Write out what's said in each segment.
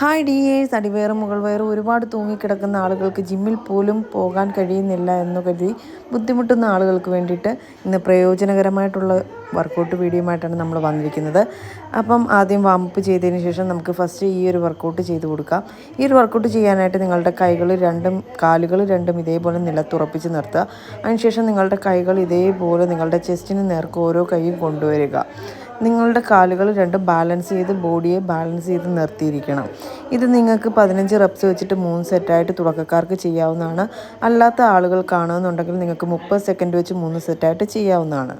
Hi D S അടിവയറും മുകൾ വയറും ഒരുപാട് തൂങ്ങിക്കിടക്കുന്ന ആളുകൾക്ക് ജിമ്മിൽ പോലും പോകാൻ കഴിയുന്നില്ല എന്ന് കരുതി ബുദ്ധിമുട്ടുന്ന ആളുകൾക്ക് വേണ്ടിയിട്ട് ഇന്ന് പ്രയോജനകരമായിട്ടുള്ള വർക്കൗട്ട് വീഡിയോയുമായിട്ടാണ് നമ്മൾ വന്നിരിക്കുന്നത്. അപ്പം ആദ്യം വാമപ്പ് ചെയ്തതിന് ശേഷം നമുക്ക് ഫസ്റ്റ് ഈ ഒരു വർക്കൗട്ട് ചെയ്ത് കൊടുക്കാം. ഈ ഒരു വർക്കൗട്ട് ചെയ്യാനായിട്ട് നിങ്ങളുടെ കൈകൾ രണ്ടും കാലുകൾ രണ്ടും ഇതേപോലെ നിലത്തുറപ്പിച്ച് നിർത്തുക. അതിനുശേഷം നിങ്ങളുടെ കൈകൾ ഇതേപോലെ നിങ്ങളുടെ ചെസ്റ്റിന് നേർക്ക് ഓരോ കൈയും കൊണ്ടുവരിക. നിങ്ങളുടെ കാലുകൾ രണ്ട് ബാലൻസ് ചെയ്ത് ബോഡിയെ ബാലൻസ് ചെയ്ത് നിർത്തിയിരിക്കണം. ഇത് നിങ്ങൾക്ക് പതിനഞ്ച് റെപ്സ് വെച്ചിട്ട് മൂന്ന് സെറ്റായിട്ട് തുടക്കക്കാർക്ക് ചെയ്യാവുന്നതാണ്. അല്ലാത്ത ആളുകൾ കാണുമെന്നുണ്ടെങ്കിൽ നിങ്ങൾക്ക് മുപ്പത് സെക്കൻഡ് വെച്ച് മൂന്ന് സെറ്റായിട്ട് ചെയ്യാവുന്നതാണ്.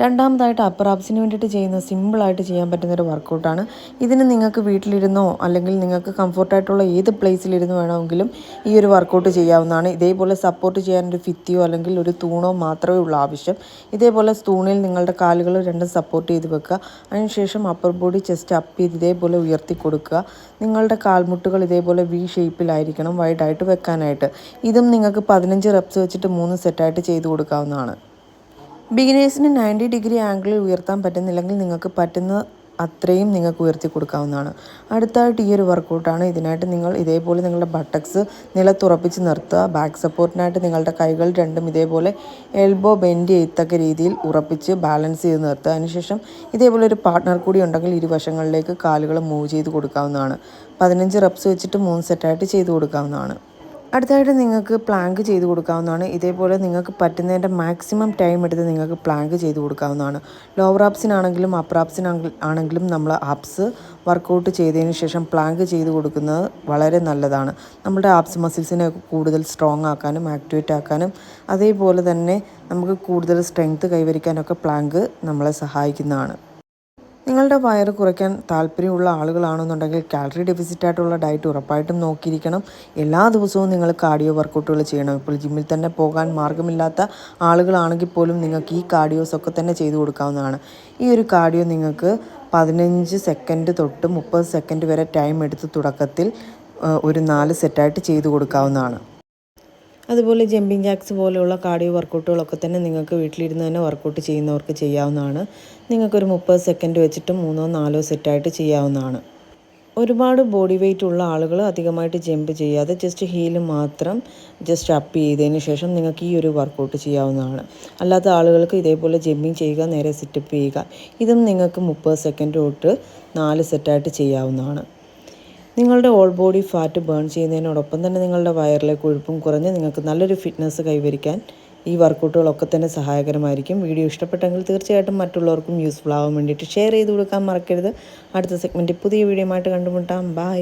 രണ്ടാമതായിട്ട് അപ്പർ ആപ്സിന് വേണ്ടിയിട്ട് ചെയ്യുന്ന സിമ്പിളായിട്ട് ചെയ്യാൻ പറ്റുന്ന ഒരു വർക്കൗട്ടാണ്. ഇതിന് നിങ്ങൾക്ക് വീട്ടിലിരുന്നോ അല്ലെങ്കിൽ നിങ്ങൾക്ക് കംഫർട്ടായിട്ടുള്ള ഏത് പ്ലേസിലിരുന്ന് വേണമെങ്കിലും ഈ ഒരു വർക്കൗട്ട് ചെയ്യാവുന്നതാണ്. ഇതേപോലെ സപ്പോർട്ട് ചെയ്യാൻ ഒരു ഫിത്തിയോ അല്ലെങ്കിൽ ഒരു തൂണോ മാത്രമേ ഉള്ള ആവശ്യം. ഇതേപോലെ തൂണിൽ നിങ്ങളുടെ കാലുകൾ രണ്ടും സപ്പോർട്ട് ചെയ്ത് വെക്കുക. അതിനുശേഷം അപ്പർ ബോഡി ചെസ്റ്റ് അപ്പ് ചെയ്ത് ഇതേപോലെ ഉയർത്തി കൊടുക്കുക. നിങ്ങളുടെ കാൽമുട്ടുകൾ ഇതേപോലെ വി ഷേപ്പിലായിരിക്കണം വൈഡായിട്ട് വെക്കാനായിട്ട്. ഇതും നിങ്ങൾക്ക് പതിനഞ്ച് റെപ്സ് വെച്ചിട്ട് മൂന്ന് സെറ്റായിട്ട് ചെയ്ത് കൊടുക്കാവുന്നതാണ്. ബിഗിനേഴ്സിന് നയന്റി ഡിഗ്രി ആംഗിളിൽ ഉയർത്താൻ പറ്റുന്നില്ലെങ്കിൽ നിങ്ങൾക്ക് പറ്റുന്ന അത്രയും നിങ്ങൾക്ക് ഉയർത്തി കൊടുക്കാവുന്നതാണ്. അടുത്തായിട്ട് ഈ ഒരു വർക്കൗട്ടാണ് ഇതിനായിട്ട് നിങ്ങൾ ഇതേപോലെ നിങ്ങളുടെ ബട്ടക്സ് നിലത്തുറപ്പിച്ച് നിർത്തുക. ബാക്ക് സപ്പോർട്ടിനായിട്ട് നിങ്ങളുടെ കൈകൾ രണ്ടും ഇതേപോലെ എൽബോ ബെൻഡ് ചെയ്യത്തക്ക രീതിയിൽ ഉറപ്പിച്ച് ബാലൻസ് ചെയ്ത് നിർത്തുക. അതിനുശേഷം ഇതേപോലെ ഒരു പാർട്ട്ണർ കൂടി ഉണ്ടെങ്കിൽ ഇരുവശങ്ങളിലേക്ക് കാലുകൾ മൂവ് ചെയ്ത് കൊടുക്കാവുന്നതാണ്. പതിനഞ്ച് റെപ്സ് വെച്ചിട്ട് മൂന്ന് സെറ്റായിട്ട് ചെയ്ത് കൊടുക്കാവുന്നതാണ്. അടുത്തായിട്ട് നിങ്ങൾക്ക് പ്ലാങ്ക് ചെയ്ത് കൊടുക്കാവുന്നതാണ്. ഇതേപോലെ നിങ്ങൾക്ക് പറ്റുന്നതിന്റെ മാക്സിമം ടൈം എടുത്ത് നിങ്ങൾക്ക് പ്ലാങ്ക് ചെയ്ത് കൊടുക്കാവുന്നതാണ്. ലോവർ ആപ്സിനാണെങ്കിലും അപ്പർ ആപ്സിനാണെങ്കിലും നമ്മൾ ആപ്സ് വർക്കൗട്ട് ചെയ്തതിന് ശേഷം പ്ലാങ്ക് ചെയ്ത് കൊടുക്കുന്നത് വളരെ നല്ലതാണ്. നമ്മുടെ ആപ്സ് മസിൽസിനെ കൂടുതൽ സ്ട്രോങ് ആക്കാനും ആക്ടിവേറ്റ് ആക്കാനും അതേപോലെ തന്നെ നമുക്ക് കൂടുതൽ സ്ട്രെങ്ത്ത് കൈവരിക്കാനൊക്കെ പ്ലാങ്ക് നമ്മളെ സഹായിക്കുന്നതാണ്. നിങ്ങളുടെ വയറ് കുറയ്ക്കാൻ താല്പര്യമുള്ള ആളുകളാണെന്നുണ്ടെങ്കിൽ കാലറി ഡെഫിസിറ്റ് ആയിട്ടുള്ള ഡയറ്റ് ഉറപ്പായിട്ടും നോക്കിയിരിക്കണം. എല്ലാ ദിവസവും നിങ്ങൾ കാർഡിയോ വർക്കൗട്ടുകൾ ചെയ്യണം. ഇപ്പോൾ ജിമ്മിൽ തന്നെ പോകാൻ മാർഗമില്ലാത്ത ആളുകളാണെങ്കിൽ പോലും നിങ്ങൾക്ക് ഈ കാർഡിയോസ് ഒക്കെ തന്നെ ചെയ്തു കൊടുക്കാവുന്നതാണ്. ഈ ഒരു കാർഡിയോ നിങ്ങൾക്ക് പതിനഞ്ച് സെക്കൻഡ് തൊട്ട് മുപ്പത് സെക്കൻഡ് വരെ ടൈം എടുത്ത് തുടക്കത്തിൽ ഒരു നാല് സെറ്റായിട്ട് ചെയ്തു കൊടുക്കാവുന്നതാണ്. അതുപോലെ ജമ്പിങ് ജാക്സ് പോലെയുള്ള കാർഡിയോ വർക്കൗട്ടുകളൊക്കെ തന്നെ നിങ്ങൾക്ക് വീട്ടിലിരുന്ന് തന്നെ വർക്കൗട്ട് ചെയ്യുന്നവർക്ക് ചെയ്യാവുന്നതാണ്. നിങ്ങൾക്കൊരു മുപ്പത് സെക്കൻഡ് വെച്ചിട്ട് മൂന്നോ നാലോ സെറ്റായിട്ട് ചെയ്യാവുന്നതാണ്. ഒരുപാട് ബോഡി വെയിറ്റ് ഉള്ള ആളുകൾ അധികമായിട്ട് ജമ്പ് ചെയ്യാതെ ജസ്റ്റ് ഹീൽ മാത്രം ജസ്റ്റ് അപ്പ് ചെയ്തതിന് ശേഷം നിങ്ങൾക്ക് ഈ ഒരു വർക്കൗട്ട് ചെയ്യാവുന്നതാണ്. അല്ലാത്ത ആളുകൾക്ക് ഇതേപോലെ ജമ്പിങ് ചെയ്യുക നേരെ സിറ്റപ്പ് ചെയ്യുക ഇതും നിങ്ങൾക്ക് മുപ്പത് സെക്കൻഡ് തൊട്ട് നാല് സെറ്റായിട്ട് ചെയ്യാവുന്നതാണ്. നിങ്ങളുടെ ഓൾ ബോഡി ഫാറ്റ് ബേൺ ചെയ്യുന്നതിനോടൊപ്പം തന്നെ നിങ്ങളുടെ വയറിലെ കൊഴുപ്പും കുറഞ്ഞ് നിങ്ങൾക്ക് നല്ലൊരു ഫിറ്റ്നസ് കൈവരിക്കാൻ ഈ വർക്കൗട്ടുകളൊക്കെ തന്നെ സഹായകരമായിരിക്കും. വീഡിയോ ഇഷ്ടപ്പെട്ടെങ്കിൽ തീർച്ചയായിട്ടും മറ്റുള്ളവർക്കും യൂസ്ഫുൾ ആവാൻ വേണ്ടിയിട്ട് ഷെയർ ചെയ്ത് കൊടുക്കാൻ മറക്കരുത്. അടുത്ത സെഗ്മെന്റ് പുതിയ വീഡിയോ ആയിട്ട് കണ്ടുമുട്ടാം. ബൈ